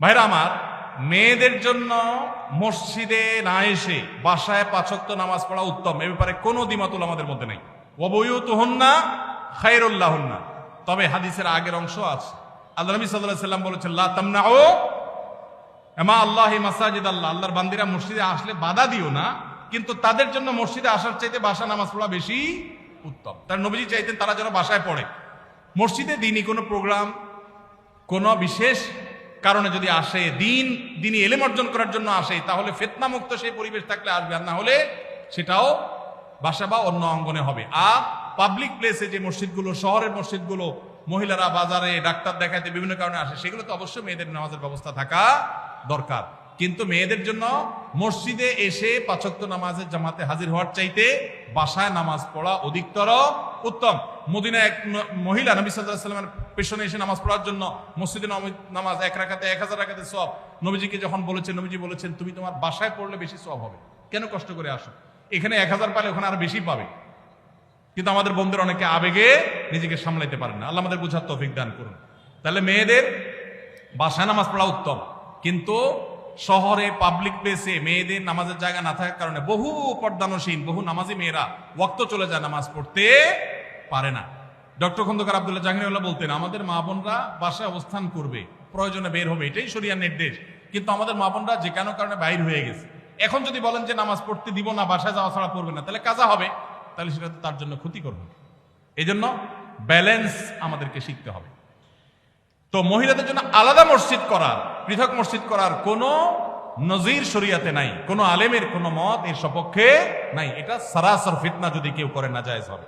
ভাইরা আমার, মেয়েদের জন্য মসজিদে না এসে বাসায় পাচক্ত নামাজ পড়া উত্তম। এ ব্যাপারে কোনো দ্বিমতুল আমাদের মধ্যে নেই। ওবইউত হন্না খাইরুল্লাহ হন্না তবে হাদিসের আগের অংশ আছে। আল্লাহ নবী সাল্লাহ সাল্লাম বলেছেন, লা তামনা ও এমা আল্লাহ মাসাজিদ আল্লাহ আল্লাহর বান্দিরা মসজিদে আসলে বাধা দিও না, কিন্তু তাদের জন্য মসজিদে আসার চাইতে বাসা নামাজ পড়া বেশি উত্তম। তার নবীজি চাইতেন তারা যেন বাসায় পড়ে। মসজিদে দিনই কোনো প্রোগ্রাম, কোনো বিশেষ কারণে যদি আসে দিন, দিনই এলেম অর্জন করার জন্য আসে, তাহলে ফেতনা মুক্ত সেই পরিবেশ থাকলে আসবে। আর না হলে সেটাও বাসা বা অন্য অঙ্গনে হবে। আর পাবলিক প্লেসে যে মসজিদগুলো, শহরের মসজিদগুলো, মহিলারা বাজারে, ডাক্তার দেখাতে বিভিন্ন কারণে আসে, সেগুলো তো অবশ্যই মেয়েদের নামাজের ব্যবস্থা থাকা দরকার। কিন্তু মেয়েদের জন্য মসজিদে এসে পাচক্ত নামাজের জামাতে হাজির হওয়ার চাইতে বাসায় নামাজ পড়া অধিকতর উত্তম। মদিনা এক মহিলা নবী সাল্লাহ সাল্লামের পেছনে এসে নামাজ পড়ার জন্য মসজিদে নম- নামাজ এক রাখাতে এক হাজার রাখাতে সব নবীজিকে যখন বলেছেন, নবীজি বলেছেন, তুমি তোমার বাসায় পড়লে বেশি সব হবে। কেন কষ্ট করে আসো? এখানে এক হাজার পালে ওখানে আরও বেশি পাবে। কিন্তু আমাদের বন্ধুরা অনেকে আবেগে নিজেকে সামলাইতে পারেন না। আল্লাহ আমাদের বোঝার তৌফিক দান করুন। তাহলে মেয়েদের বাসায় নামাজ পড়া উত্তম। কিন্তু শহরে পাবলিক প্লেসে মেয়েদের নামাজের জায়গা না থাকার কারণে বহু পর্দানসীন, বহু নামাজি মেয়েরা ওক্ত চলে যায় নামাজ পড়তে পারে না। ডক্টর খন্দকার আব্দুল্লাহ জাহিনুল্লাহ বলতেন, আমাদের মা বোনরা বাসায় অবস্থান করবে, প্রয়োজনে বের হবে, এটাই শরিয়ার নির্দেশ। কিন্তু আমাদের মা বোনরা যে কেন কারণে বাইর হয়ে গেছে? এখন যদি বলেন যে নামাজ পড়তে দিব না, বাসায় যাওয়া ছাড়া পড়বে না, তাহলে কাজা হবে? তাহলে সেটা তো তার জন্য ক্ষতিকর হবে। এই জন্য ব্যালেন্স আমাদেরকে শিখতে হবে। তো মহিলাদের জন্য আলাদা মসজিদ করার, পৃথক মসজিদ করার কোনো নজির শরিয়াতে নাই, কোনো আলেমের কোনো মত এর সপক্ষে নাই। এটা সারাসর ফিতনা যদি কেউ করে না যায় হবে।